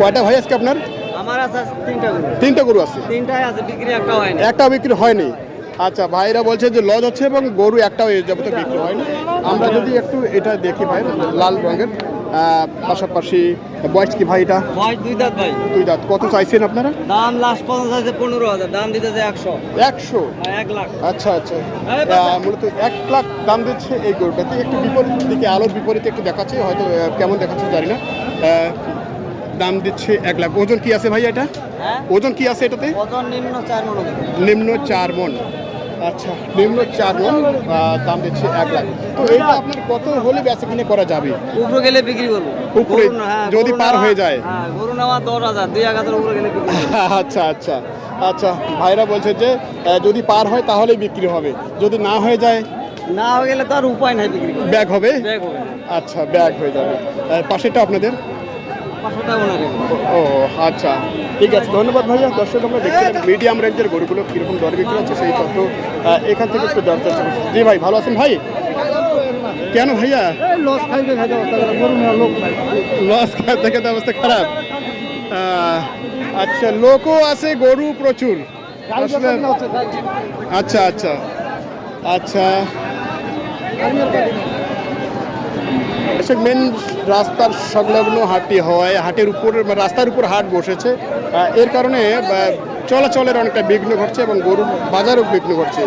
কয়টা ভাই আজকে আপনার? আমার আছে তিনটা গরু। তিনটা গরু আছে? তিনটাই আছে বিক্রি একটা হয় না একটা বিক্রি হয়নি। আচ্ছা ভাইরা বলছে যে লজ হচ্ছে এবং গরু একটাও এই যাবতে বিক্রি হয়নি। আমরা যদি একটু এটা দেখি ভাই লাল রঙের পাশাপাশি বয়স কি ভাই এটা? বয়স দুই দাঁত ভাই। দুই দাঁত। কত চাইছেন আপনারা? দাম লাস্ট পঞ্চাশ আছে পনেরো হাজার দাম দিতেছে একশো। একশো? এক লাখ। আচ্ছা আচ্ছা। মূলত এক লাখ দাম দিচ্ছে এই গরুটাতে। একটু বিপরীত দিকে আলোর বিপরীতে একটু দেখাচ্ছে হয়তো কেমন দেখাচ্ছে জানি না। দাম দিচ্ছে এক লাখ। ওজন কি আছে ভাই এটা? হ্যাঁ? ওজন কি আছে এটাতে? নিম্ন চার মন নিম্ন চার মন। আচ্ছা নিম্ন চার মন দাম দিচ্ছে এক লাখ। তো এটা আপনার কত হলে বেচা কিনে করা যাবে? উপরে গেলে বিক্রি করব। উপরে হ্যাঁ, যদি পার হয়ে যায়। হ্যাঁ গরু নেওয়া দশ হাজার দুই এক হাজার উপরে গেলে আচ্ছা আচ্ছা আচ্ছা। ভাইরা বলছে যে যদি পার হয় তাহলেই বিক্রি হবে। যদি না হয়ে যায়? না হয়ে গেলে তার উপায় নাই বিক্রি ব্যাগ হবে? ব্যাগ হবে। আচ্ছা ব্যাগ হয়ে যাবে। আহ, পাশেরটা আপনাদের? ও আচ্ছা। ঠিক আছে ধন্যবাদ ভাইয়া। দর্শক আমরা দেখছিলাম মিডিয়াম রেঞ্জের গরুগুলো কীরকম দর বিক্রি হচ্ছে সেই তথ্য এখান থেকে একটু দর চর্চা করছি। জি ভাই ভালো আছেন ভাই? কেন ভাইয়া? লস খাইতে নাই। লস খাওয়া থেকে তো অবস্থা খারাপ। আহ, আচ্ছা লোকও আছে গরু প্রচুর। আচ্ছা আচ্ছা। আচ্ছা। আচ্ছা মেন রাস্তার সংলগ্ন হাটটি হয় হাটের উপর মানে রাস্তার উপর হাট বসেছে। এর কারণে চলাচলের অনেকটা বিঘ্ন ঘটছে এবং গরুর বাজারও বিঘ্ন ঘটছে।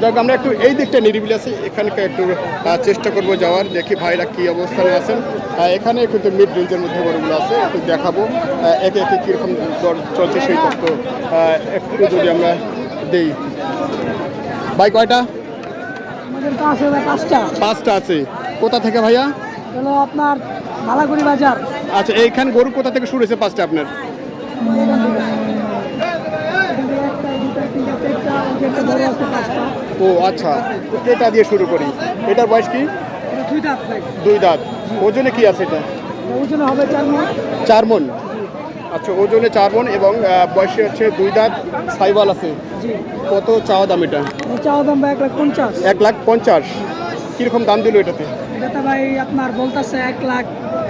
যাক আমরা একটু এই দিকটা নিরিবিলি আছি। এখানকার একটু চেষ্টা করব যাওয়ার দেখি ভাইরা কী অবস্থানে আছেন। এখানে কিন্তু মিড রেঞ্জের মধ্যে গরুগুলো আছে একটু দেখাবো। একে একে কীরকম দর চলছে সেই তথ্য একটু যদি আমরা দেই। ভাই কয়টা? পাঁচটা আছে। কোথা থেকে ভাইয়া? হলো আপনার মালাগুড়ি বাজার। আচ্ছা এইখানে গরু কোথা থেকে শুরু হয়েছে পাঁচটা আপনার? ও আচ্ছা তো এটা দিয়ে শুরু করি। এটার বয়স কি? দুই দাঁত দুই দাঁত। ওজনে কি আছে এটা? ওজন হবে চার মন। চার মন। আচ্ছা ওজনে চার মন এবং বয়সে হচ্ছে দুই দাঁত সাইবাল আছে। কত চাওয়া দাম এটা? চাওয়া দাম এক লাখ পঞ্চাশ। এক লাখ পঞ্চাশ। কীরকম দাম দিল এটাতে? এটাতে ভাই আপনার বলতেছে এক লাখ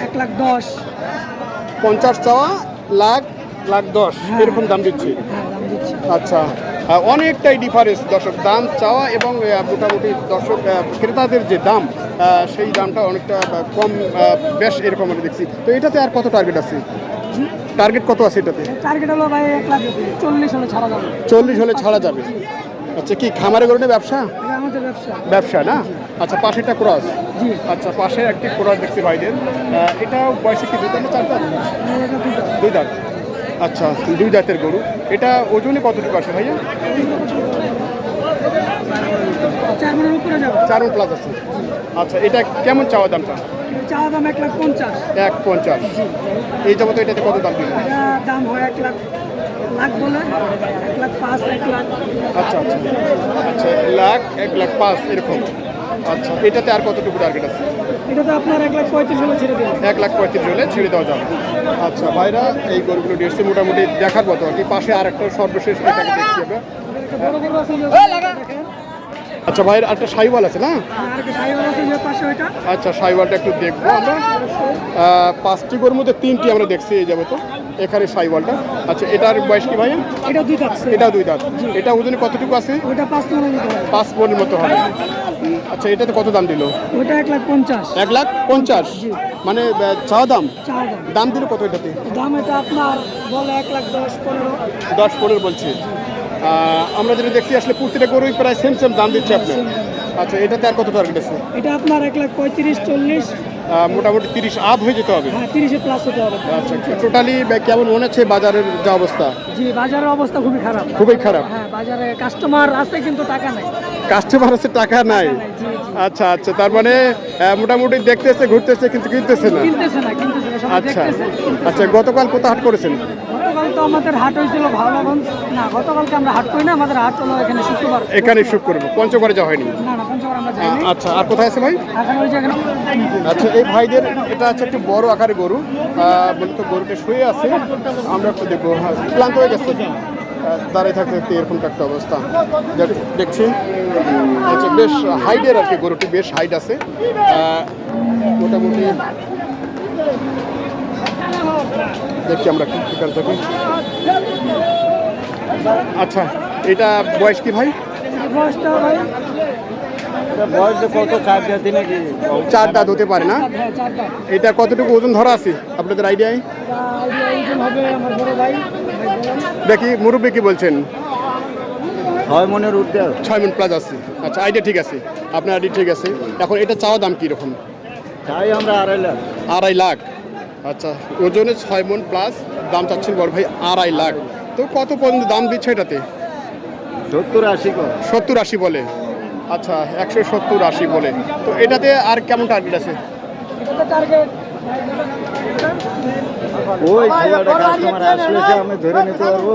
এক লাখ দশ। পঞ্চাশ চাওয়া লাখ লাখ দশ। এরকম দাম দিচ্ছে। হ্যাঁ দাম দিচ্ছি। আচ্ছা। অনেকটাই ডিফারেন্স দর্শক দাম চাওয়া এবং মোটামুটি দর্শক ক্রেতাদের যে দাম সেই দামটা অনেকটা কম বেশ এরকম আমি দেখছি। তো এটাতে আর কত টার্গেট আছে? টার্গেট কত আছে এটাতে? টার্গেট হলো ভাই এক লাখ চল্লিশ হলে ছাড়া যাবে। চল্লিশ হলে ছাড়া যাবে। আচ্ছা কি খামারে গরুনে ব্যবসা? আমাদের ব্যবসা। ব্যবসা না? আচ্ছা পাশেটা ক্রস? জি। আচ্ছা পাশে একটি ক্রস দেখছি ভাইদের এটা বয়সে কি দুই দাঁত? না চার দাঁত। দুই দাঁত। আচ্ছা দুই দাঁতের গরু। এটা ওজনে কতটুকু আসে ভাইয়া? চার প্লাস আছে। আচ্ছা এটা কেমন চাওয়া দামটা? চাওয়া দাম এক লাখ পঞ্চাশ। এক পঞ্চাশ। এই যাবত এটাতে কত দাম দাম হয় এক লাখ লাখ বলে এক লাখ পাঁচ এক লাখ। আচ্ছা আচ্ছা। আচ্ছা লাখ এক লাখ পাঁচ এরকম। আচ্ছা এটাতে আর কতটুকু টার্গেট আছে? এটা তো আপনার এক লাখ পঁয়ত্রিশ হলে ছেড়ে দেবেন এক লাখ পঁয়ত্রিশ হলে ছেড়ে দেওয়া যাবে। আচ্ছা ভাইরা এই গরুগুলো নিয়ে মোটামুটি দেখার মতো আর কি। পাশে আর একটা সর্বশেষ এটাকে দেখছি আমরা। আচ্ছা ভাইয়ের একটা সাইওয়াল আছে না? আর একটা সাইবার আছে যে পাশে ওইটা। আচ্ছা সাইওয়ালটা একটু দেখব আমরা। পাঁচটি গরুর মধ্যে তিনটি আমরা দেখছি এই যাবে তো এখানে সাই সাইওয়ালটা। আচ্ছা এটার বয়স কি ভাইয়া? এটা দুই দাঁত এটা দুই দাঁত। এটা ওজনে কতটুকু আছে? ওইটা পাঁচ পাঁচ মনের মতো হবে। আচ্ছা এটাতে কত দাম দিল? ওইটা এক লাখ পঞ্চাশ। এক লাখ পঞ্চাশ? মানে চাওয়া দাম? দাম। দিল কত এটাতে? দাম এটা আপনার বলে এক লাখ দশ পনেরো। দশ পনেরো বলছে। আমরা যেটা দেখছি আসলে প্রতিটা গরুই প্রায় সেম সেম দাম দিচ্ছে আপনি আচ্ছা এটাতে আর কত টার্গেট আছে? এটা আপনার এক লাখ পঁয়ত্রিশ চল্লিশ। মোটামুটি তিরিশ আপ হয়ে যেতে হবে। হ্যাঁ তিরিশে প্লাস হতে হবে। আচ্ছা টোটালি কেমন মনে হচ্ছে বাজারের যা অবস্থা? জি বাজারের অবস্থা খুবই খারাপ। খুবই খারাপ। হ্যাঁ বাজারে কাস্টমার আছে কিন্তু টাকা নাই। কাস্টমার আছে টাকা নাই। আচ্ছা আচ্ছা তার মানে মোটামুটি দেখতেছে ঘুরতেছে কিন্তু কিনতেছে না। কিনতেছে না কিনতেছে না আচ্ছা আচ্ছা গতকাল কোথা হাট করেছেন? গতকাল তো আমাদের হাট হয়েছিল ভাওলাগঞ্জ না গতকালকে আমরা হাট করি না আমাদের হাট হলো এখানে শুক্রবার। এখানে শুট করব। পঞ্চগড়ে যাওয়া হয়নি? না না পঞ্চগড় আমরা যাইনি। আচ্ছা আর কোথায় আছে ভাই? এখন ওই জায়গায় আচ্ছা এই ভাইদের এটা আছে একটু বড় আকারের গরু। মূলত গরুটা শুয়ে আছে। আমরা একটু দেখব। হ্যাঁ, ক্লান্ত হয়ে গেছে। দাঁড়িয়ে থাকতে থাকতে এরকম একটা অবস্থা। দেখছি। আচ্ছা বেশ হাইটের আর কি গরুটি বেশ হাইট আছে। মোটামুটি দেখি আমরা কি থেকে। আচ্ছা এটা বয়স কি ভাই? বয়সটা ভাই বয়স কত? চার দিন নাকি চার দাঁত হতে পারে না? হ্যাঁ এটা কতটুকু ওজন ধরা আছে? আপনাদের আইডিয়ায়। দেখি মুরব্বী কি বলছেন? ছয় মনের উঠতে ছয় মিনিট প্লাস আছে। আচ্ছা আইডিয়া ঠিক আছে। আপনার আইডিয়া ঠিক আছে। এখন এটা চাওয়া দাম কীরকম? তাই আমরা আড়াই লাখ। আড়াই লাখ। আচ্ছা ওজনে ছয় মন প্লাস দাম চাচ্ছেন বড় ভাই আড়াই লাখ। তো কত পর্যন্ত দাম দিচ্ছে এটাতে? সত্তর আশি সত্তর আশি বলে। আচ্ছা একশো সত্তর আশি বলে। তো এটাতে আর কেমন টার্গেট আছে? টার্গেট ওই ছেলেটা কাস্টমার আমি ধরে নিতে পারব।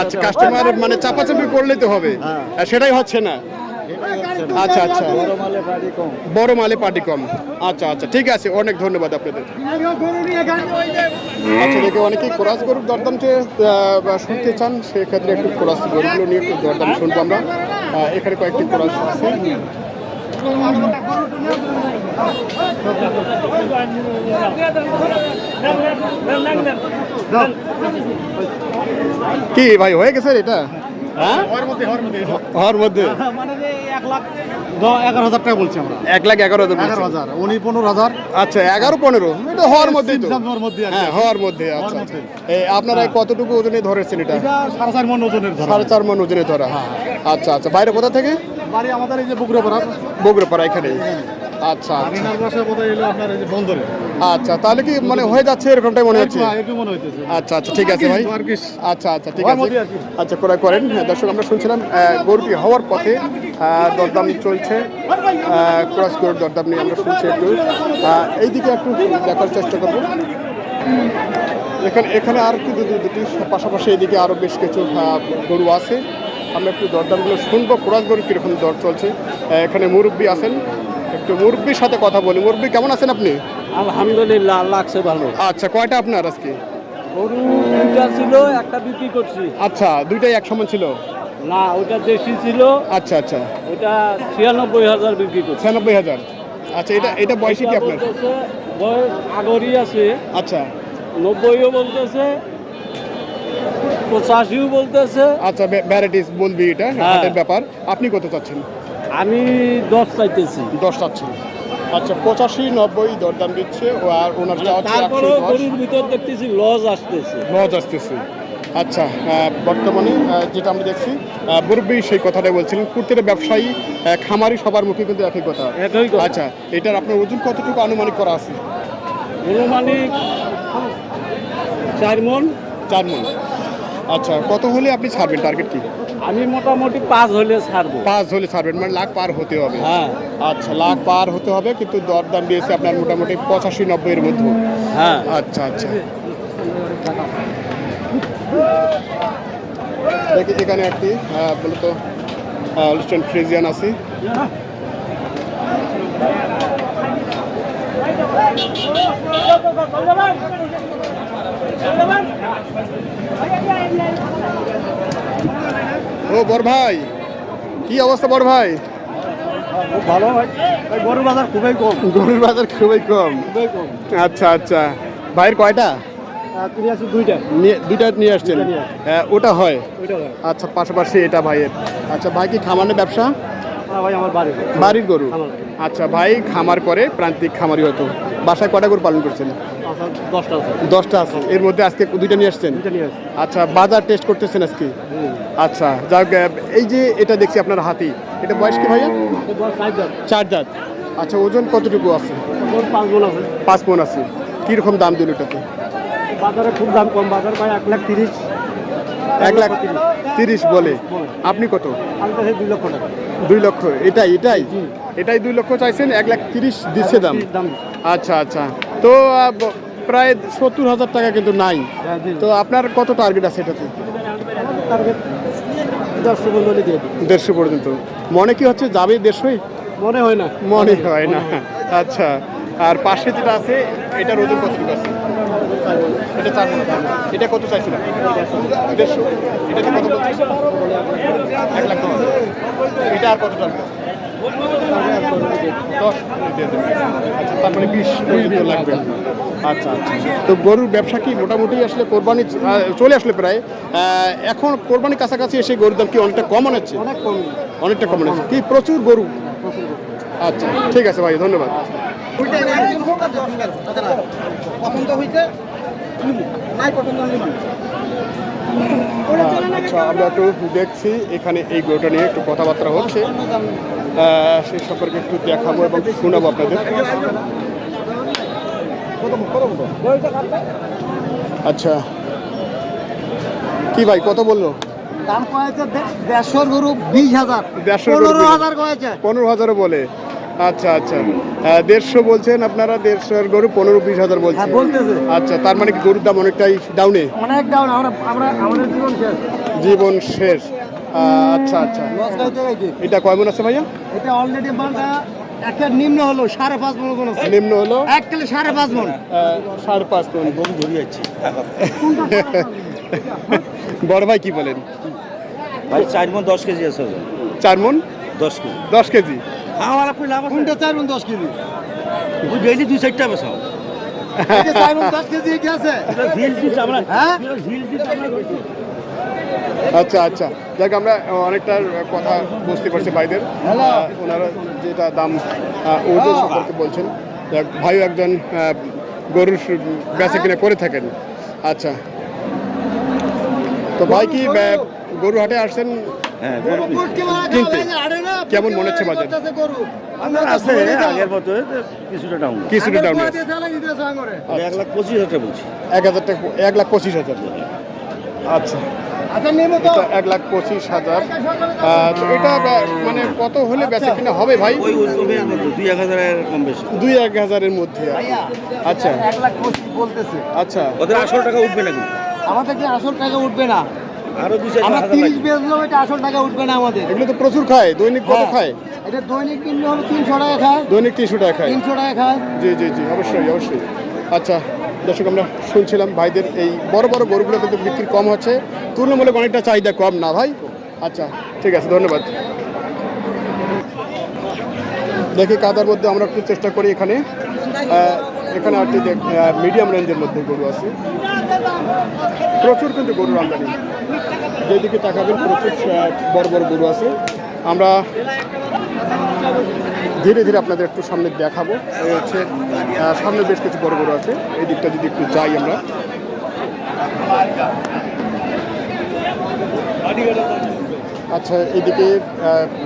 আচ্ছা কাস্টমার মানে চাপাচাপি করলেই তো হবে। হ্যাঁ। সেটাই হচ্ছে না। আচ্ছা আচ্ছা। বড় মালে পার্টি কম। আচ্ছা আচ্ছা ঠিক আছে, অনেক ধন্যবাদ আপনাদের। আচ্ছা দেখে অনেকেই কোরাস গরুর দরদাম শুনতে চান, সেক্ষেত্রে একটু কোরাস গরুগুলো নিয়ে একটু দরদাম শুনব আমরা। এখানে কয়েকটি কোরাস আছে। কি ভাই, হয়ে গেছে এটা? হওয়ার মধ্যে এগারো হাজার টাকা বলছি আমরা। এক লাখ এগারো হাজার উনি পনেরো হাজার। আচ্ছা এগারো পনেরো এটা হওয়ার মধ্যেই তো। মধ্যে হ্যাঁ হওয়ার মধ্যে আচ্ছা আচ্ছা। আপনারা কতটুকু ওজনে ধরেছেন এটা? সাড়ে চার মন ওজনের ধরা। সাড়ে চার মন ওজনে ধরা আচ্ছা আচ্ছা। বাইরে কোথা থেকে? বাড়ি আমাদের এই যে বগুড়া পাড়া বগুড়াপাড়া এখানে আচ্ছা আচ্ছা। আরিনার বোধহয় এলো আপনার এই যে বন্দরে। আচ্ছা তাহলে কি মানে হয়ে যাচ্ছে এরকমটাই মনে হচ্ছে? একটু মনে আচ্ছা আচ্ছা ঠিক আছে ভাই। আচ্ছা আচ্ছা ঠিক আছে। আচ্ছা ক্রয় করেন। হ্যাঁ, দর্শক আমরা শুনছিলাম গরুটি হওয়ার পথে দরদাম চলছে। ক্রস গরুর দরদাম নিয়ে আমরা শুনছি একটু। এইদিকে একটু দেখার চেষ্টা করব। এখানে এখানে আর কি দুটি দুটি পাশাপাশি এদিকে আরও বেশ কিছু গরু আছে। আমরা একটু দরদামগুলো শুনব। ক্রস গরু কীরকম দর চলছে। এখানে মুরব্বী আছেন। একটু মুরব্বির সাথে কথা বলি। মুরব্বী কেমন আছেন আপনি? আলহামদুলিল্লাহ লাগছে ভালো। আচ্ছা কয়টা আপনার আজকে? গরু দুইটা ছিল একটা বিক্রি করছি। আচ্ছা দুইটাই এক সমান ছিল? না ওটা দেশি ছিল। আচ্ছা আচ্ছা। ওটা ছিয়ানব্বই হাজার বিক্রি করছি। ছিয়ানব্বই হাজার। আচ্ছা এটা এটা বয়সী কি আপনার? বয়স আগরই আছে। আচ্ছা। নব্বইও বলতেছে পঁচাশিও বলতেছে। আচ্ছা ভ্যারাইটিস বলবি এটা হ্যাঁ। হাটের ব্যাপার। আপনি কত চাচ্ছেন? আমি দশ চাইতেছি। দশ চাচ্ছেন আচ্ছা পঁচাশি নব্বই দরদাম দিচ্ছে ও আর ওনার তারপরেও গরুর ভিতর দেখতেছি লজ আসতেছে। লজ আসতেছে। আচ্ছা বর্তমানে যেটা আমরা দেখছি মুরব্বী সেই কথাটাই বলছিলেন প্রত্যেকটা ব্যবসায়ী খামারি সবার মুখে কিন্তু একই কথা। আচ্ছা এটার আপনার ওজন কতটুকু আনুমানিক করা আছে? অনুমানিক চার মন। চার মন। আচ্ছা কত হলে আপনি ছাড়বেন? টার্গেট কি? আমি মোটামুটি পাঁচ হলে ছাড়বো। পাঁচ হলে ছাড়বেন মানে লাখ পার হতে হবে। হ্যাঁ। আচ্ছা লাখ পার হতে হবে কিন্তু দরদাম দিয়েছে আপনার মোটামুটি পঁচাশি নব্বইয়ের মধ্যে। হ্যাঁ। আচ্ছা আচ্ছা। দেখি এখানে একটি মূলত লিস্টন ফ্রিজিয়ান আছে। ও বড় ভাই কি অবস্থা বড় ভাই? খুব ভালো ভাই। গরুর বাজার খুবই কম। গরুর বাজার খুবই কম। খুবই কম। আচ্ছা আচ্ছা। ভাইয়ের কয়টা? দুইটা। নিয়ে দুইটা নিয়ে আসছেন? হ্যাঁ, ওটা হয়। আচ্ছা পাশাপাশি এটা ভাইয়ের। আচ্ছা ভাই কি খামারের ব্যবসা? বাড়ির। গরু। আচ্ছা ভাই খামার করে প্রান্তিক খামারি হতো বাসায় কটা গরু পালন করছেন? দশটা আছে। এর মধ্যে আজকে দুইটা নিয়ে আসছেন? আচ্ছা বাজার টেস্ট করতেছেন আজকে? আচ্ছা যাক এই যে এটা দেখছি আপনার হাতি এটা বয়স কি ভাইয়া? চার জাত আচ্ছা ওজন কতটুকু আছে? পাঁচ মন আছে। পাঁচ মন আছে। কীরকম দাম দিল এটাতে? বাজারে খুব দাম কম। বাজার প্রায় এক লাখ তিরিশ। এক লাখ তিরিশ বলে। আপনি কত? দুই লক্ষ টাকা। দুই লক্ষ। এটাই এটাই? এটাই দুই লক্ষ চাইছেন এক লাখ তিরিশ দিচ্ছে দাম? আচ্ছা আচ্ছা। তো প্রায় সত্তর হাজার টাকা কিন্তু নাই। হ্যাঁ, তো আপনার কত টার্গেট আছে এটাতে? দেড়শো পর্যন্ত। মনে কি হচ্ছে যাবে দেড়শোই? মনে হয় না। মনে হয় না। আচ্ছা। আর পাশে যেটা আছে এটার ওজন কতটুকু আছে? এটা চার মণ। এটা কত চাইছিল দেড়শো। এটাতে কত এক লাখ টাকা। এটা আর কত টাকা। আচ্ছা তার মানে বিশ পর্যন্ত লাগবে। আচ্ছা আচ্ছা। তো গরুর ব্যবসা কি মোটামুটি আসলে কোরবানি চলে আসলে প্রায়। এখন কোরবানি কাছাকাছি এসে গরুর দাম কি অনেকটা কম হচ্ছে? অনেক কম। অনেকটা কম হচ্ছে। কি প্রচুর গরু। আচ্ছা ঠিক আছে ভাই ধন্যবাদ। পছন্দ হইতে নাই পছন্দ আচ্ছা আমরা একটু দেখছি এখানে এই গরুটা নিয়ে একটু কথাবার্তা হচ্ছে। সেই সম্পর্কে একটু দেখাবো এবং শোনাবো আপনাদের। আচ্ছা। কি ভাই কত বলল? দাম কয়েছে দেড়শোর গরু বিশ হাজার। দেড়শোর গরু পনেরো হাজার কয়েছে। পনেরো হাজারও বলে। আচ্ছা আচ্ছা। দেড়শো বলছেন আপনারা দেড়শোর গরু পনেরো বিশ হাজার বলছেন। হ্যাঁ, আচ্ছা তার মানে গরুর দাম অনেকটাই ডাউনে অনেক ডাউন আমরা আমরা আমাদের জীবন শেষ। জীবন শেষ। আচ্ছা আচ্ছা। এটা কয় মন আছে ভাইয়া? এটা অলরেডি একটা নিম্ন হলো সাড়ে পাঁচ মন আছে। নিম্ন হলো? এক কিলো সাড়ে পাঁচ মন সাড়ে পাঁচ মন গরু ধরে যাচ্ছি বড় ভাই কি বলেন? ভাই চার মন দশ কেজি আছে চার মন দশ কেজি। দশ কেজি। আমার আপনি লাভ আছে? কোনটা চার দশ কেজি? ওই ডেইলি দুই চারটা বেসাও এই যে চার দশ কেজি কি আছে? ঝিল দিচ্ছে আমরা হ্যাঁ? আচ্ছা আচ্ছা। যাক আমরা অনেকটা কথা বুঝতে পারছি ভাইদের। ওনারা যেটা দাম ওজন সম্পর্কে বলছেন। যাক, ভাইও একজন গরুর বেচা কিনে করে থাকেন। আচ্ছা। তো ভাই কি গরু? হাটে আসছেন হ্যাঁ? কিনতে। কেমন মনে হচ্ছে বাজার? আছে আগের মতো কিছুটা ডাউন কিছুটা ডাউন এক লাখ পঁচিশ হাজার বলছি। এক হাজার টাকা এক লাখ পঁচিশ হাজার। আচ্ছা। আচ্ছা এক লাখ পঁচিশ হাজার। তো এটা মানে কত হলে বেচা কিনা হবে ভাই? দুই এক হাজার কম বেশি। দুই এক হাজারের মধ্যে। আচ্ছা। এক লাখ বলতেছে। আচ্ছা। ওদের আসল টাকা উঠবে না আমাদের কি আসল টাকা উঠবে না? আরও দুই চার আমরা হাজার তিরিশ লাগবে এটা আসল টাকা উঠবে না আমাদের। এগুলো তো প্রচুর খায়। দৈনিক কত হ্যাঁ। খায়? এটা দৈনিক কিনলে হলো তিনশো টাকা খায়। দৈনিক তিনশো টাকা খায়। তিনশো টাকা খায়। জি জি জি অবশ্যই অবশ্যই। আচ্ছা দর্শক আমরা শুনছিলাম ভাইদের এই বড় বড় গরুগুলো কিন্তু বিক্রি কম হচ্ছে। তুলনামূলক অনেকটা চাহিদা কম না ভাই? আচ্ছা ঠিক আছে ধন্যবাদ। দেখি কাদার মধ্যে আমরা একটু চেষ্টা করি এখানে। এখানে আর মিডিয়াম রেঞ্জের মধ্যে গরু আছে। প্রচুর কিন্তু গরুর আমদানি। যেদিকে তাকাবেন প্রচুর বড় বড় গরু আছে। আমরা ধীরে ধীরে আপনাদের একটু সামনে দেখাবো। এই হচ্ছে সামনে বেশ কিছু বড় বড় আছে। এই দিকটা যদি একটু যাই আমরা। আচ্ছা এদিকে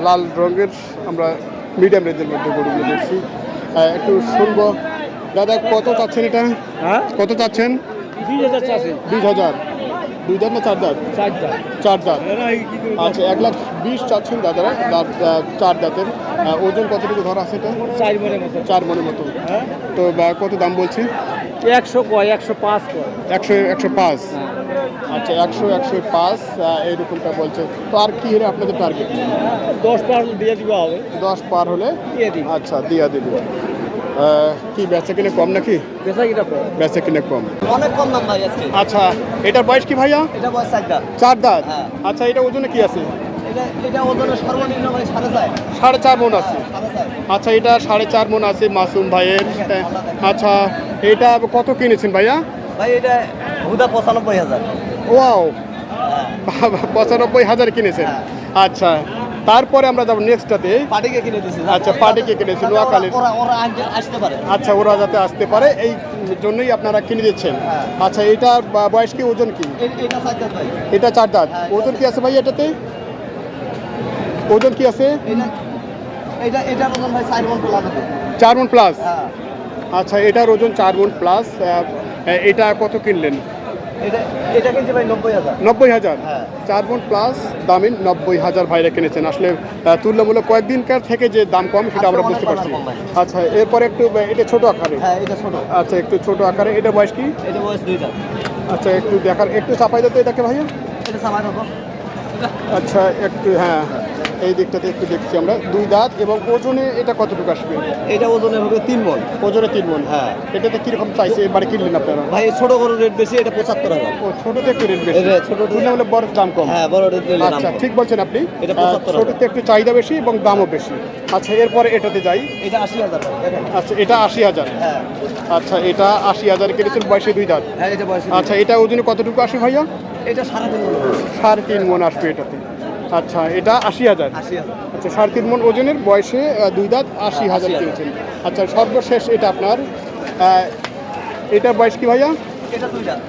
লাল রঙের আমরা মিডিয়াম রেঞ্জের মধ্যে গরুগুলো দেখছি। একটু শুনব। দাদা কত চাচ্ছেন এটা? হ্যাঁ? কত চাচ্ছেন? বিশ হাজার চাষে বিশ হাজার। দুই দাঁত না চার দাঁত? চার দাঁত। আচ্ছা এক লাখ বিশ চাচ্ছেন দাদারা। দাঁত চার দাঁতের। ওজন কতটুকু ধরা আছে এটা? চার মনের মতো। চার মনের মতো। হ্যাঁ। তো কত দাম বলছে? একশো কয় একশো পাঁচ কয়। একশো একশো পাঁচ। আচ্ছা একশো একশো পাঁচ এইরকমটা বলছে। তো আর কি হলে আপনাদের টার্গেট দশ পার দিয়ে দিবা হবে। দশ পার হলে? দিয়ে দিই। আচ্ছা দিয়া দিবি। কি বেচা কিনে কম নাকি? বেচা কিনে কম। অনেক কম দাম ভাই আজকে। আচ্ছা এটার বয়স কি ভাইয়া? এটা বয়স চার দাঁত। হ্যাঁ। আচ্ছা এটা ওজনে কি আছে? এটা সর্বনিম্ন ভাই সাড়ে চার। সাড়ে চার মন আছে। আচ্ছা এটা সাড়ে চার মন আছে মাসুম ভাইয়ের। আচ্ছা এটা কত কিনেছেন ভাইয়া? ভাই এটা হুদা পঁচানব্বই হাজার। ওয়াও পঁচানব্বই হাজার কিনেছেন। আচ্ছা তারপরে আমরা যাব নেক্সটটাতে পাটিকে কিনে আচ্ছা পাটিকে কিনেছি নোয়াখালীর। আসতে পারে। আচ্ছা ওরা যাতে আসতে পারে এই জন্যই আপনারা কিনে দিচ্ছেন। হ্যাঁ। আচ্ছা এটা বয়স কি ওজন কি? এটা চার দাঁত হ্যাঁ, ওজন কি আছে ভাই এটাতে? ওজন কি আছে? চার মন প্লাস হ্যাঁ। আচ্ছা এটার ওজন চার মন প্লাস এটা কত কিনলেন? এটা এটা কিনছে ভাই নব্বই হাজার। নব্বই হাজার? হ্যাঁ। চার মন প্লাস দামিন নব্বই হাজার ভাইরা কিনেছেন। আসলে তুলনামূলক কয়েকদিনকার থেকে যে দাম কম সেটা আমরা আজকে বুঝতে পারছি। আচ্ছা এরপরে একটু এটা ছোট আকারে? হ্যাঁ এটা ছোট। আচ্ছা একটু ছোট আকারে। এটা বয়স কি? এটা বয়স দুইটা। আচ্ছা একটু দেখার একটু চাপাই দিতে এটাকে ভাইয়া। এটা রাখো আচ্ছা একটু হ্যাঁ এই দিকটাতে একটু দেখছি আমরা। দুই দাঁত এবং ওজনে এটা কতটুকু আসবে? এটা ওজনে হবে তিন মন ওজনে তিন মন হ্যাঁ। এটাতে কীরকম চাইছে? এবারে কিনলেন আপনারা? ভাই ছোট গরুর রেট বেশি এটা পঁচাত্তর হাজার। ও ছোটতে একটু রেট বেশি। যে ছোটতে- হলে বড় দাম কম। হ্যাঁ বড় রেট আচ্ছা ঠিক বলছেন আপনি। এটা আহ, 75 ছোটতে একটু চাহিদা বেশি এবং দামও বেশি। আচ্ছা এরপরে এটাতে যাই। এটা আশি হাজার আচ্ছা এটা আশি হাজার। হ্যাঁ। আচ্ছা এটা আশি হাজার কিনেছেন বয়সে দুই দাঁত। হ্যাঁ এটা বয়স আচ্ছা এটা ওজনে কতটুকু আসে ভাইয়া? এটা সাড়ে তিন মন। আসবে এটাতে। আচ্ছা এটা আশি হাজার। আচ্ছা সাড়ে তিন মন ওজনের বয়সে দুই দাঁত আশি হাজার 80,000 কিনেছেন। আচ্ছা সর্বশেষ এটা আপনার এটা বয়স কি ভাইয়া?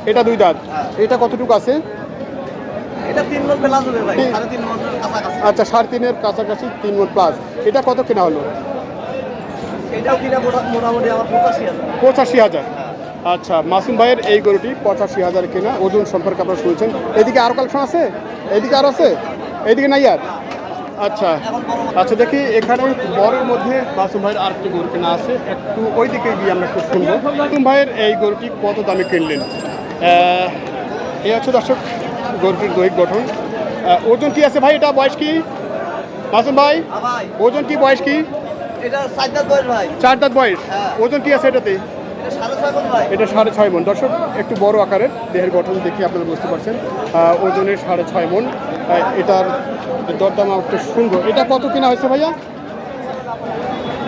এটা দুই দাঁত। হ্যাঁ। এটা কতটুকু আছে? আচ্ছা সাড়ে তিনের কাছাকাছি তিন মন প্লাস এটা কত কেনা হলো? হাজার। পঁচাশি হাজার। হ্যাঁ। আচ্ছা মাসুম ভাইয়ের এই গরুটি পঁচাশি হাজার কেনা ওজন সম্পর্কে আপনারা শুনছেন। এদিকে আরও কালেকশন আছে? এদিকে আরও আছে? এদিকে নাই আর? আচ্ছা আচ্ছা দেখি এখানে বড়ের মধ্যে মাসুম ভাইয়ের আরেকটি গরু কেনা আছে একটু ওই দিকে গিয়ে আমরা একটু শুনব। মাসুম ভাইয়ের এই গরুটি কত দামে কিনলেন? এই হচ্ছে দর্শক গরুটির দৈহিক গঠন। ওজন কি আছে ভাই? এটা বয়স কি? মাসুম ভাই হ্যাঁ ওজন কি বয়স কি? এটা সাত দাঁত বয়স ভাই। চার দাঁত বয়স। হ্যাঁ। ওজন কি আছে এটাতে? এটা সাড়ে ছয় মন। দর্শক একটু বড় আকারের দেহের গঠন দেখে আপনারা বুঝতে পারছেন। আহ, ওজনে সাড়ে ছয় মন। এটার দরদাম একটু সুন্দর। এটা কত কিনা হয়েছে ভাইয়া?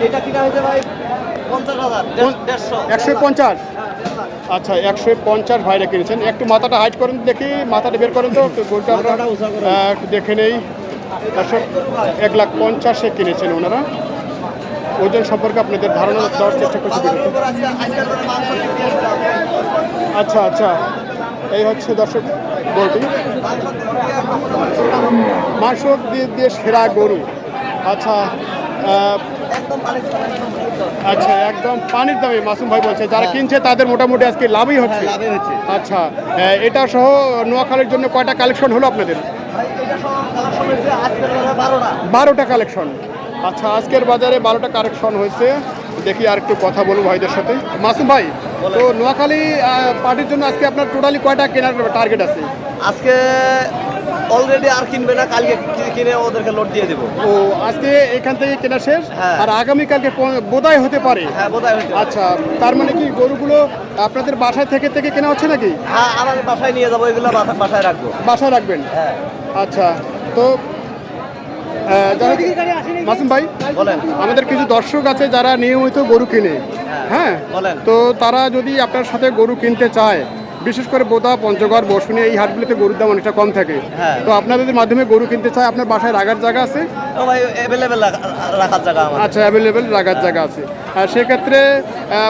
এটা কিনা হয়েছে ভাই একশো পঞ্চাশ? আচ্ছা একশো পঞ্চাশ ভাইরা কিনেছেন। একটু মাথাটা হাইট করেন দেখি মাথাটা বের করেন তো। গোলটা আমরা দেখে নেই। দর্শক এক লাখ পঞ্চাশে কিনেছেন ওনারা। ওজন সম্পর্কে আপনাদের ধারণা দেওয়ার চেষ্টা করছি আচ্ছা আচ্ছা এই হচ্ছে দর্শক গরুটি মাংস বিক্রি আছে। মাংস দিয়ে দিয়ে সেরা গরু আচ্ছা। আচ্ছা একদম পানির দামে মাসুম ভাই বলছে যারা হ্যাঁ। কিনছে তাদের মোটামুটি আজকে লাভই হচ্ছে হ্যাঁ, আচ্ছা এটা সহ নোয়াখালীর জন্য কয়টা কালেকশন হলো আপনাদের। বারোটা কালেকশন আচ্ছা আজকের বাজারে বারোটা কারেকশন হয়েছে। দেখি আর একটু কথা বলব ভাইদের সাথে। মাসুম ভাই তো নোয়াখালী পার্টির জন্য আজকে আপনার টোটালি কয়টা কেনার টার্গেট আছে? আজকে অলরেডি আর কিনবে না কালকে কিনে ওদেরকে লোড দিয়ে দেবো। ও আজকে এখান থেকে কেনা শেষ? হ্যাঁ। আর আগামীকালকে প- বোধহয় হতে পারে? হ্যাঁ হয়েছে আচ্ছা তার মানে কি গরুগুলো আপনাদের বাসায় থেকে থেকে কেনা হচ্ছে নাকি? হ্যাঁ আমার বাসায় নিয়ে যাব এগুলো বাসায় রাখব। বাসায় রাখবেন? হ্যাঁ। আচ্ছা তো মাসুম ভাই আমাদের কিছু দর্শক আছে যারা নিয়মিত গরু কিনে। হ্যাঁ তো তারা যদি আপনার সাথে গরু কিনতে চায় বিশেষ করে বোদা পঞ্চগড় বসুনি এই হাটগুলিতে গরুর দাম অনেকটা কম থাকে। হ্যাঁ। তো আপনাদের মাধ্যমে গরু কিনতে চায় আপনার বাসায় রাখার জায়গা আছে? আচ্ছা অ্যাভেলেবেল রাখার জায়গা আছে। আর সেক্ষেত্রে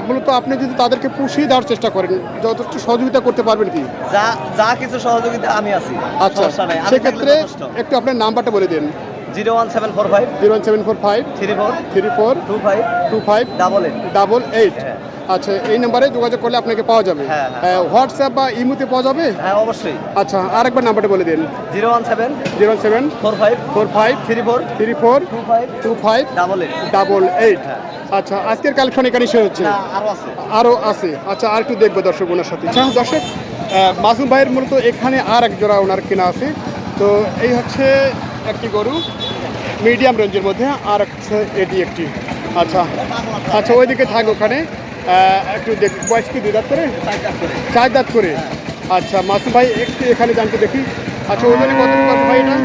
মূলত আপনি যদি তাদেরকে পুষিয়ে দেওয়ার চেষ্টা করেন যথেষ্ট সহযোগিতা করতে পারবেন কি? যা যা কিছু সহযোগিতা আমি আছি আচ্ছা সেক্ষেত্রে একটু আপনার নাম্বারটা বলে দিন। Zero one seven four five. Zero seven four five. Three four. Three four. Two five. Two five. Double eight. Double eight. হ্যাঁ। আচ্ছা এই নাম্বারে যোগাযোগ করলে আপনাকে পাওয়া যাবে। হ্যাঁ, হ্যাঁ। হোয়াটসঅ্যাপ বা ইমুতে পাওয়া যাবে? হ্যাঁ অবশ্যই। আচ্ছা আরেকবার নাম্বারটা বলে দিন। Zero one seven. Zero seven. Four five. Four five. Three four. Three four. Two five. Two five. Double eight. Double eight. আচ্ছা আজকের কালেকশন এখানে শেষ হচ্ছে। আরও আছে। আচ্ছা আর একটু দেখব দর্শক ওনার সাথে। দর্শক মাসুম ভাইয়ের মূলত এখানে আর এক জোড়া ওনার কেনা আছে। তো এই হচ্ছে একটি গরু মিডিয়াম রেঞ্জের মধ্যে আর এটি একটি। আচ্ছা আচ্ছা ওইদিকে থাক ওখানে। একটু দেখ বয়স কি দুই দাঁত করে? চার দাঁত করে। আচ্ছা মাসুম ভাই একটু এখানে জানতে দেখি। আচ্ছা ওজনে কত কত ভাই এটা?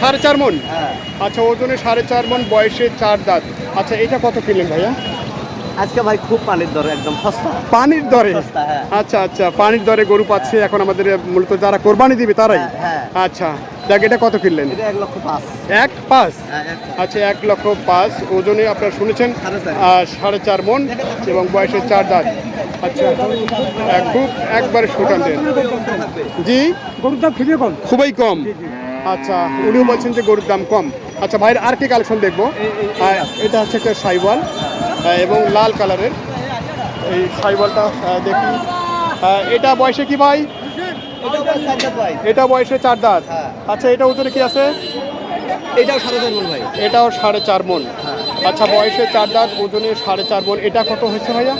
সাড়ে চার মন। হ্যাঁ। আচ্ছা ওজনে সাড়ে চার মন বয়সে চার দাঁত। আচ্ছা এটা কত কিনলেন ভাইয়া? আজকে ভাই খুব পানির দর একদম সস্তা। পানির দরে? হ্যাঁ। আচ্ছা আচ্ছা পানির দরে গরু পাচ্ছে এখন আমাদের মূলত যারা কোরবানি দিবে তারাই? হ্যাঁ, হ্যাঁ। আচ্ছা দেখ এটা কত কিনলেন? এক পাঁচ। হ্যাঁ আচ্ছা এক লক্ষ পাঁচ। ওজনে আপনারা শুনেছেন সাড়ে চার। সাড়ে চার মন এবং বয়সে চার দাঁত। আচ্ছা খুব একবারে সুটান দেন। জি? গরুর দাম খুবই কম। খুবই কম। আচ্ছা উনিও বলছেন যে গরুর দাম কম। আচ্ছা ভাইয়ের আর কি কালেকশন দেখব? এটা হচ্ছে একটা সাইওয়াল। এবং লাল কালারের। এই সাইবলটা আহ, দেখি এটা বয়সে কি ভাই। এটা বয়সে চার দাঁত। হ্যাঁ। আচ্ছা এটা ওজনে কি আছে? এটাও সাড়ে চার মন ভাই। এটাও সাড়ে চার মন। হ্যাঁ। আচ্ছা বয়সে চার দাঁত ওজনে সাড়ে চার মন। এটা কত হয়েছে ভাইয়া?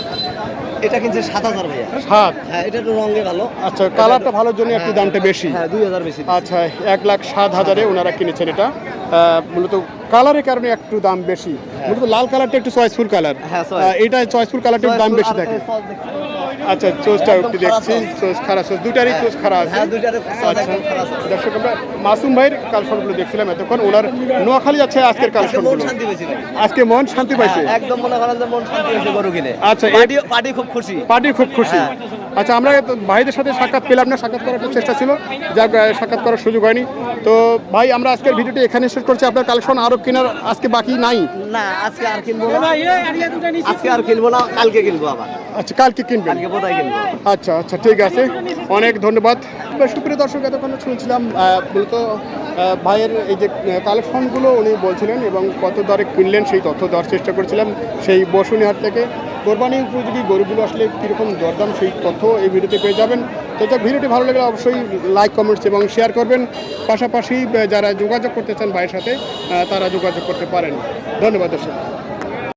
এটা কিনছে সাত হাজার ভাইয়া। সাত? হ্যাঁ এটা একটু রঙে ভালো। আচ্ছা কালারটা ভালোর জন্য একটু দামটা বেশি? হ্যাঁ দুই হাজার বেশি আচ্ছা এক লাখ সাত হাজারে ওনারা কিনেছেন এটা। মূলত কালারের কারণে একটু দাম বেশি। মূলত লাল কালারটা একটু চয়েসফুল কালার। হ্যাঁ, এটা চয়েসফুল কালারটা একটু দাম বেশি থাকে। আচ্ছা চোজটা একটু দেখছি চোজ খারাপ চোজ দুটারই চোজ খারাপ আছে। হ্যাঁ আচ্ছা। দর্শক আমরা মাসুম ভাইয়ের কালফনগুলো দেখছিলাম এতক্ষণ ওনার নোয়াখালী আছে আজকের মন পেয়েছি আজকে মন শান্তি পাইছে? হ্যাঁ, একদম মনে করেন যে মন শান্তি হয়েছে গরু কিনে। আচ্ছা, পার্টি পার্টি খুব খুশি। পার্টি খুব খুশি। হ্যাঁ। আচ্ছা আমরা ভাইদের সাথে সাক্ষাৎ পেলাম না সাক্ষাৎ করার চেষ্টা ছিল আহ, সাক্ষাৎ করার সুযোগ হয়নি। তো ভাই আমরা আজকের ভিডিওটি এখানে শেষ করছি। আপনার কালেকশন আরও কেনার আজকে বাকি নাই? না আজকে আর কিনবো না। আজকে আর কিনবো না কালকে কিনবো আবার। আচ্ছা কালকে কিনবেন। কিনবো আচ্ছা আচ্ছা ঠিক আছে। অনেক ধন্যবাদ। সুপ্রিয় দর্শক, এতক্ষণ শুনছিলাম মূলত ভাইয়ের এই যে কালেকশনগুলো উনি বলছিলেন এবং কত দরে কিনলেন, সেই তথ্য দেওয়ার চেষ্টা করছিলাম। সেই বসুনিহাট থেকে কোরবানি উপযোগী গরুগুলো আসলে কীরকম দরদাম, সেই তথ্য এই ভিডিওতে পেয়ে যাবেন। তো ভিডিওটি ভালো লাগলে অবশ্যই লাইক, কমেন্টস এবং শেয়ার করবেন। পাশাপাশি যারা যোগাযোগ করতে চান ভাইয়ের সাথে তারা যোগাযোগ করতে পারেন। ধন্যবাদ, দর্শক।